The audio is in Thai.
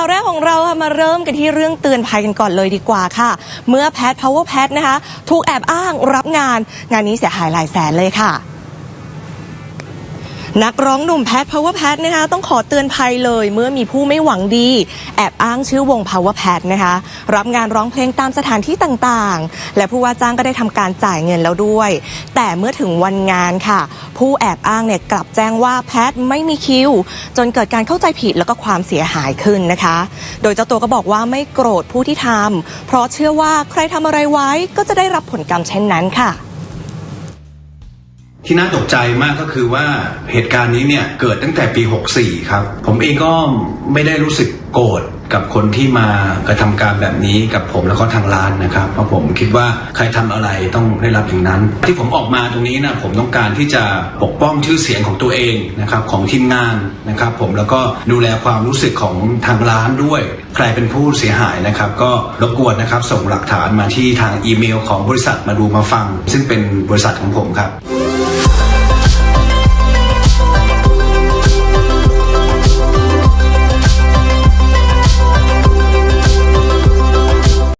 าวแรกของเราค่ะมาเริ่มกันที่เรื่องเตือนภัยกันก่อนเลยดีกว่าค่ะ เมื่อแพท power pad นะคะ ถูกแอบอ้างรับงาน งานนี้เสียหายหลายแสนเลยค่ะนักร้องหนุ่มแพท power pad นะคะต้องขอเตือนภัยเลย เมื่อมีผู้ไม่หวังดี แอบอ้างชื่อวง power pad นะคะ รับงานร้องเพลงตามสถานที่ต่างๆ และผู้ว่าจ้างก็ได้ทำการจ่ายเงินแล้วด้วย แต่เมื่อถึงวันงานค่ะ ผู้แอบอ้างเนี่ยกลับแจ้งว่าแพทย์ไม่มีคิว จนเกิดการเข้าใจผิดแล้วก็ความเสียหายขึ้นนะคะ โดยเจ้าตัวก็บอกว่าไม่โกรธผู้ที่ทำเพราะเชื่อว่าใครทำอะไรไว้ก็จะได้รับผลกรรมเช่นนั้นค่ะ ที่น่าตกใจมากก็คือว่าเหตุการณ์นี้เนี่ยเกิดตั้งแต่ปี 64 ครับ ผมเองก็ไม่ได้รู้สึกโกรธกับคนที่มากระทำการแบบนี้กับผมแล้วก็ทางร้านนะครับ เพราะผมคิดว่าใครทำอะไรต้องได้รับอย่างนั้น ที่ผมออกมาตรงนี้นะผมต้องการที่จะปกป้องชื่อเสียงของตัวเองนะครับของทีมงานนะครับ ผมแล้วก็ดูแลความรู้สึกของทางร้านด้วย ใครเป็นผู้เสียหายนะครับ ก็รบกวนนะครับส่งหลักฐานมาที่ทางอีเมล ของบริษัทมาดูมาฟัง ซึ่งเป็นบริษัทของผมครับ